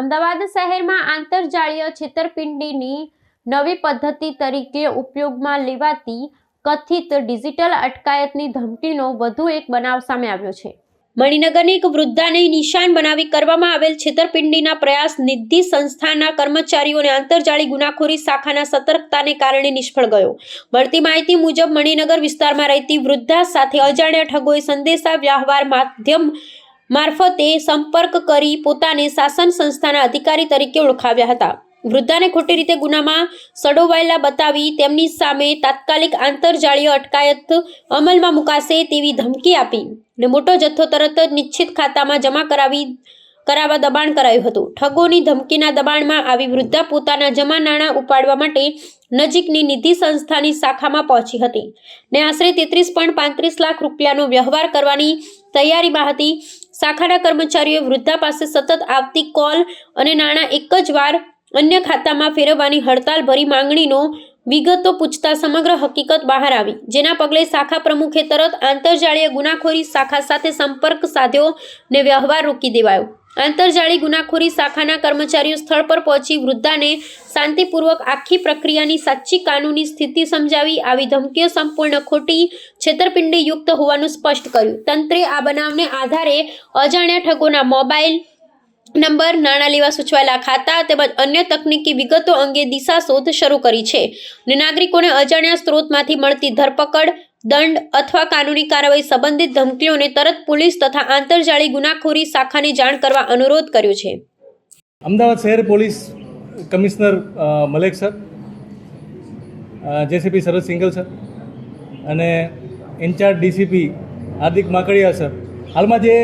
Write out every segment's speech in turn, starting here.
અમદાવાદ શહેરમાં આંતરજાળીય છેતરપિંડીની નવી પદ્ધતિ તરીકે ઉપયોગમાં લેવાતી કથિત ડિજિટલ અટકાયતની ધમકીનો વધુ એક બનાવ સામે આવ્યો છે. મણિનગરની એક વૃદ્ધાને નિશાન બનાવી કરવામાં આવેલ છેતરપિંડીના પ્રયાસ નિધિ સંસ્થાના કર્મચારીઓને આંતરજાળી ગુનાખોરી શાખાના સતર્કતાને કારણે નિષ્ફળ ગયો. મળતી માહિતી મુજબ મણિનગર વિસ્તારમાં રહેતી વૃદ્ધા સાથે અજાણ્યા ઠગોએ સંદેશા વ્યવહાર માધ્યમ મારફતે સંપર્ક કરી પોતાને શાસન સંસ્થાના અધિકારી તરીકે ઓળખાવ્યા હતા. વૃદ્ધાને ખોટી રીતે ગુનામાં સડોવાયેલા બતાવી તેમની સામે તાત્કાલિક આંતરજાળીય અટકાયત અમલમાં મુકાશે તેવી ધમકી આપી ને મોટો જથ્થો તરત જ નિશ્ચિત ખાતામાં જમા કરાવી, કરાવવા દબાણ કરાયું હતું. ઠગોની ધમકીના દબાણમાં આવી વૃદ્ધા પોતાના જમા નાણાં ઉપાડવા માટે નજીકની નિધિ સંસ્થાની શાખામાં પહોંચી હતી ને આશરે તેત્રીસ પોઈન્ટ પાંત્રીસ લાખ રૂપિયાનો વ્યવહાર કરવાની તૈયારીમાં હતી. શાખાના કર્મચારીઓ વૃદ્ધા પાસે સતત આવતી કોલ અને નાણાં એક જ વાર અન્ય ખાતામાં ફેરવવાની હડતાલ ભરી માંગણીનો વિગતો પૂછતા સમગ્ર હકીકત બહાર આવી. જેના પગલે શાખા પ્રમુખે તરત આંતરજાળીય ગુનાખોરી શાખા સાથે સંપર્ક સાધ્યો ને વ્યવહાર રોકી દેવાયો. આંતરજાળી ગુનાખોરી શાખાના કર્મચારીઓ સ્થળ પર પહોંચી વૃદ્ધાને શાંતિપૂર્વક આખી પ્રક્રિયાની સાચી કાનૂની સ્થિતિ સમજાવી આવી ધમકીઓ સંપૂર્ણ ખોટી છેતરપિંડી યુક્ત હોવાનું સ્પષ્ટ કર્યું. તંત્રે આ બનાવને આધારે અજાણ્યા ઠગોના મોબાઈલ નંબર, નાણાં લેવા સૂચવાયેલા ખાતા તેમજ અન્ય તકનીકી વિગતો અંગે દિશા શોધ શરૂ કરી છે. નાગરિકોને અજાણ્યા સ્ત્રોતમાંથી મળતી ધરપકડ દંડ અથવા કાનૂની કાર્યવાહી સંબંધિત ધમકીઓને તરત પોલીસ તથા આંતરજાળી ગુનાખોરી શાખાને જાણ કરવા અનુરોધ કર્યો છે. અમદાવાદ શહેર police commissioner Malek sir JCP Sharad Singhal sir અને incharge DCP Hardik Makadia sir. હાલમાં જે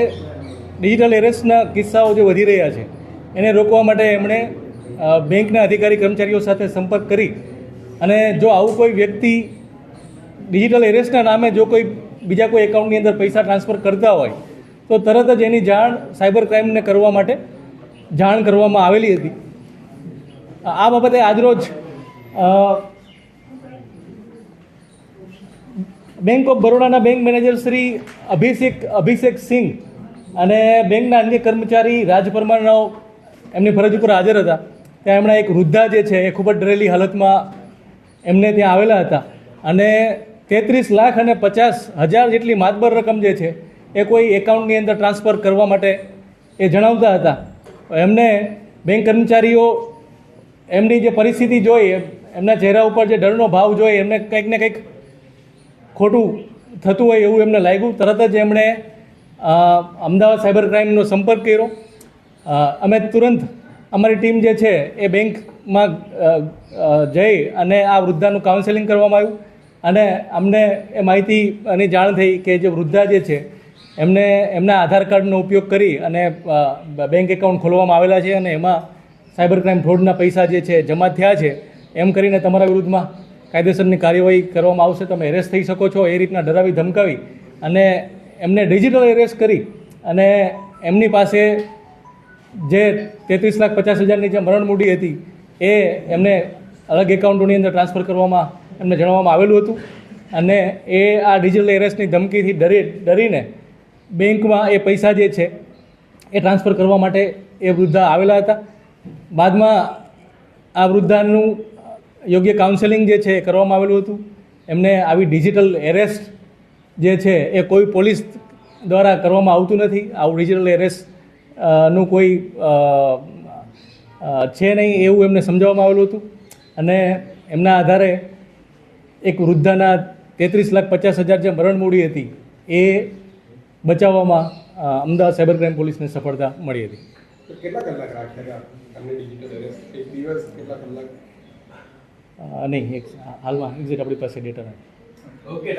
ડિજિટલ એરેસ્ટના કિસ્સાઓ જે વધી રહ્યા છે, એને રોકવા માટે એમણે બેંકના અધિકારી કર્મચારીઓ સાથે સંપર્ક કરી અને જો આવું કોઈ વ્યક્તિ ડિજિટલ એરેસ્ટના નામે જો કોઈ બીજા કોઈ એકાઉન્ટની અંદર પૈસા ટ્રાન્સફર કરતા હોય, તો તરત જ એની જાણ સાયબર ક્રાઇમને કરવા માટે જાણ કરવામાં આવેલી હતી. આ બાબતે આજરોજ બેંક ઓફ બરોડાના બેંક મેનેજર શ્રી અભિષેક અભિષેક સિંહ અને બેંકના અન્ય કર્મચારી રાજ પરમારરાવ એમની ફરજ ઉપર હાજર હતા. ત્યાં એમણે એક વૃદ્ધા જે છે, એ ખૂબ જ ડરેલી હાલતમાં એમને ત્યાં આવેલા હતા. અને તેત્રીસ લાખ અને પચાસ હજાર જેટલી માતબર રકમ જે છે, એ કોઈ એકાઉન્ટની અંદર ટ્રાન્સફર કરવા માટે એ જણાવતા હતા. એમને બેંક કર્મચારીઓ એમની જે પરિસ્થિતિ જોઈ, એમના ચહેરા ઉપર જે ડરનો ભાવ જોઈ, એમને કંઈક ને કંઈક ખોટું થતું હોય એવું એમને લાગ્યું. તરત જ એમણે અમદાવાદ સાયબર ક્રાઇમનો સંપર્ક કર્યો. અમે તુરંત અમારી ટીમ જે છે, એ બેંકમાં જઈ અને આ વૃદ્ધાનું કાઉન્સેલિંગ કરવામાં આવ્યું. અને અમને એ માહિતીની જાણ થઈ કે જે વૃદ્ધા જે છે, એમને એમના આધાર કાર્ડનો ઉપયોગ કરી અને બેંક એકાઉન્ટ ખોલવામાં આવેલા છે અને એમાં સાયબર ક્રાઇમ ફ્રોડના પૈસા જે છે જમા થયા છે, એમ કરીને તમારા વિરુદ્ધમાં કાયદેસરની કાર્યવાહી કરવામાં આવશે. તમે એરેસ્ટ થઈ શકો છો, એ રીતના ડરાવી ધમકાવી અને એમને ડિજિટલ એરેસ્ટ કરી અને એમની પાસે જે તેત્રીસ લાખ પચાસ હજારની જે મરણ મૂડી હતી, એ એમને અલગ એકાઉન્ટોની અંદર ટ્રાન્સફર કરવામાં એમને જણાવવામાં આવેલું હતું. અને એ આ ડિજિટલ એરેસ્ટની ધમકીથી ડરી, ડરીને બેંકમાં એ પૈસા જે છે, એ ટ્રાન્સફર કરવા માટે એ વૃદ્ધા આવેલા હતા. બાદમાં આ વૃદ્ધાનું યોગ્ય કાઉન્સેલિંગ જે છે એ કરવામાં આવેલું હતું. એમને આવી ડિજિટલ એરેસ્ટ જે છે એ કોઈ પોલીસ દ્વારા કરવામાં આવતું નથી. આવું ડિજિટલ એરેસ્ટનું કોઈ છે નહીં એવું એમને સમજાવવામાં આવેલું હતું. અને એમના આધારે એક વૃદ્ધાના તેત્રીસ લાખ પચાસ હજાર જે મરણ મૂડી હતી એ બચાવવામાં અમદાવાદ સાયબર ક્રાઇમ પોલીસને સફળતા મળી હતી. કેટલા કલાક રાખ્યા હતા તમને ડિજિટલ એરેસ્ટ એક દિવસ કેટલા કલાક? અ, નહીં હાલમાં એક્ઝેક્ટ આપણી પાસે ડેટા નથી. ઓકે